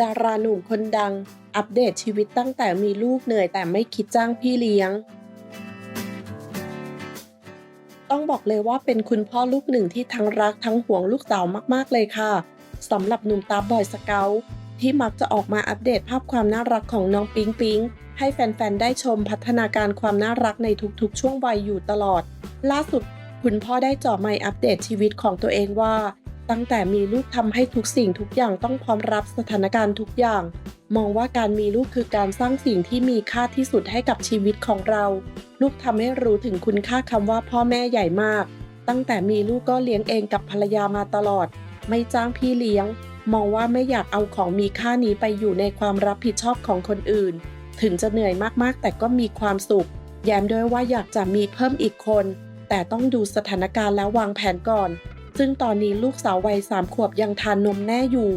ดาราหนุ่มคนดัง อัปเดตชีวิตตั้งแต่มีลูกเหนื่อยแต่ไม่คิดจ้างพี่เลี้ยง ต้องบอกเลยว่าเป็นคุณพ่อลูกหนึ่งที่ทั้งรักทั้งห่วงลูกสาวมากๆเลยค่ะสำหรับหนุ่มตาบอยสเกลที่มักจะออกมาอัปเดตภาพความน่ารักของน้องปิงปิงให้แฟนๆ ได้ชมพัฒนาการความน่ารักในทุกๆ ช่วงวัยอยู่ตลอด ล่าสุด คุณพ่อได้จ่อไมค์อัปเดตชีวิตของตัวเองว่า ตั้งแต่มีลูกทำให้ทุกสิ่งทุกอย่างต้องพร้อมรับสถานการณ์ทุกอย่าง มองว่าการมีลูกคือการสร้างสิ่งที่มีค่าที่สุดให้กับชีวิตของเรา ลูกทำให้รู้ถึงคุณค่าคำว่าพ่อแม่ใหญ่มาก ตั้งแต่มีลูกก็เลี้ยงเองกับภรรยามาตลอด ไม่จ้างพี่เลี้ยง มองว่าไม่อยากเอาของมีค่านี้ไปอยู่ในความรับผิดชอบของคนอื่น ถึงจะเหนื่อยมากๆ แต่ก็มีความสุข แย้มด้วยว่าอยากจะมีเพิ่มอีกคน แต่ต้องดูสถานการณ์แล้ววางแผนก่อน ซึ่งตอนนี้ลูกสาววัยสามขวบยังทานนมแม่อยู่